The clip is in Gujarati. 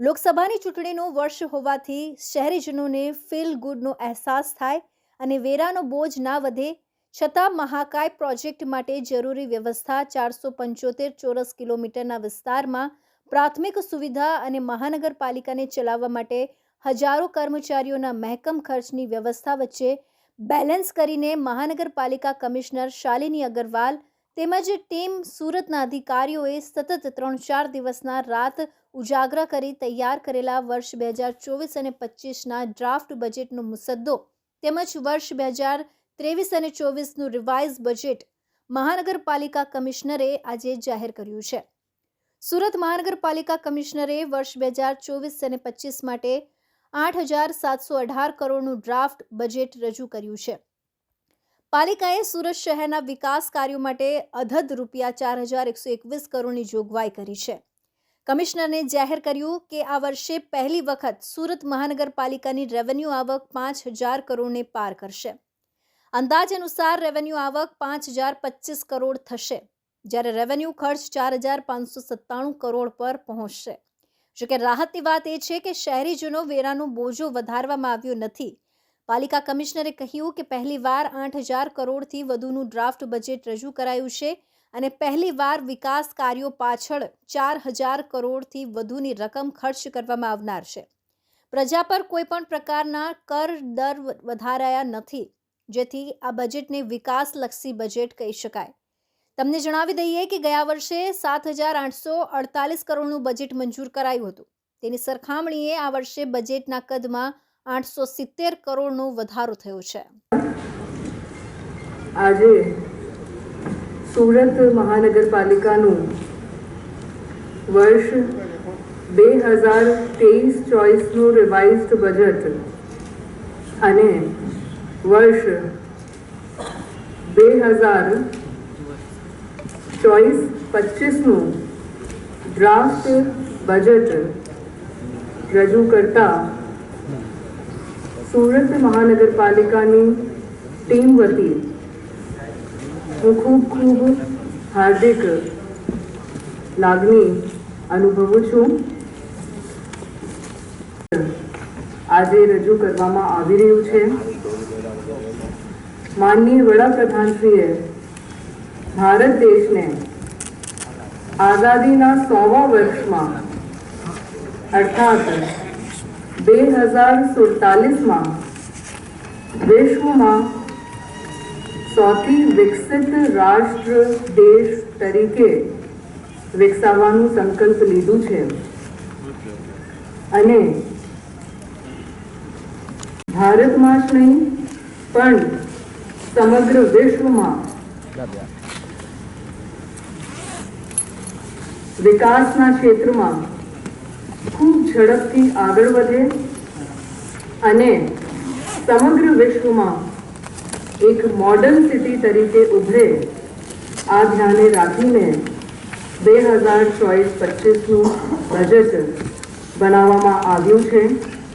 લોકસભાની ચૂંટણીનું વર્ષ હોવાથી શહેરીજનોને ફીલ ગુડનો અહેસાસ થાય અને વેરાનો બોજ ના વધે, છતાં મહાકાય પ્રોજેક્ટ માટે જરૂરી વ્યવસ્થા ચારસો પંચોતેર ચોરસ કિલોમીટરના વિસ્તારમાં પ્રાથમિક સુવિધા અને મહાનગરપાલિકાને ચલાવવા માટે હજારો કર્મચારીઓના મહેકમ ખર્ચની વ્યવસ્થા વચ્ચે બેલેન્સ કરીને મહાનગરપાલિકા કમિશનર શાલિની અગરવાલ તેમજ ટીમ સુરતના અધિકારીઓએ સતત ત્રણ ચાર દિવસના રાત ઉજાગરા કરી તૈયાર કરેલા વર્ષ બે હજાર ચોવીસ અને પચીસના ડ્રાફ્ટ બજેટનો મુસદ્દો તેમજ વર્ષ બે હજાર ત્રેવીસ અને ચોવીસનું રિવાઇઝ બજેટ મહાનગરપાલિકા કમિશનરે આજે જાહેર કર્યું છે. સુરત મહાનગરપાલિકા કમિશનરે વર્ષ બે હજાર ચોવીસ અને પચીસ માટે આઠ હજાર સાતસો અઢાર કરોડનું ડ્રાફ્ટ બજેટ રજૂ કર્યું છે. પાલિકાએ સુરત શહેરના વિકાસ કાર્યો માટે અધદ રૂપિયા ચાર હજાર એકસો એકવીસ કરોડની જોગવાઈ કરી છે. કમિશનરને જાહેર કર્યું કે આ વર્ષે પહેલી વખત સુરત મહાનગરપાલિકાની રેવન્યુ આવક પાંચ હજાર કરોડને પાર કરશે. અંદાજ અનુસાર રેવન્યુ આવક પાંચ હજાર પચીસ કરોડ થશે, જ્યારે રેવન્યુ ખર્ચ ચાર હજાર પાંચસો સત્તાણું કરોડ પર પહોંચશે. જોકે રાહતની વાત એ છે કે શહેરીજનો વેરાનો બોજો વધારવામાં આવ્યો નથી. પાલિકા કમિશનરે કહ્યું કે પહેલીવાર આઠ હજાર કરોડથી વધુનું ડ્રાફ્ટ બજેટ રજૂ કરાયું છે અને પહેલીવાર વિકાસ કાર્યો પાછળ ચાર હજાર કરોડથી વધુની રકમ ખર્ચ કરવામાં આવનાર છે. પ્રજા પર કોઈપણ પ્રકારના કર દર વધારાયા નથી, જેથી આ બજેટને વિકાસલક્ષી બજેટ કહી શકાય. તમને જણાવી દઈએ કે ગયા વર્ષે સાત હજાર આઠસો અડતાલીસ કરોડનું બજેટ મંજૂર કરાયું હતું. તેની સરખામણીએ આ વર્ષે બજેટના કદમાં આઠસો સિત્તેર કરોડનો વધારો થયો છે. આજે સુરત મહાનગરપાલિકાનું વર્ષ બે હજાર તેવીસ ચોવીસનું રિવાઇઝડ બજેટ અને વર્ષ બે હજાર ચોવીસ પચીસનું ડ્રાફ્ટ બજેટ રજૂ કરતા સુરત મહાનગરપાલિકાની ટીમ વતી હું ખૂબ ખૂબ હાર્દિક લાગણી અનુભવું છું. આજે રજૂ કરવામાં આવી રહ્યું છે. માનનીય વડાપ્રધાનશ્રીએ ભારત દેશને આઝાદીના સોવા વર્ષમાં અર્થાત બે હજાર સુડતાલીસમાં વિશ્વમાં સૌથી વિકસિત રાષ્ટ્ર દેશ તરીકે વિકસાવવાનું સંકલ્પ લીધું છે. અને ભારતમાં જ નહીં, પણ સમગ્ર વિશ્વમાં વિકાસના ક્ષેત્રમાં ખૂબ ઝડપથી આગળ વધે અને સમગ્ર વિશ્વમાં એક મોડર્ન સિટી તરીકે ઉભરે, આ ધ્યાને રાખીને બે હજાર ચોવીસ પચીસનું બજેટ બનાવવામાં આવ્યું છે.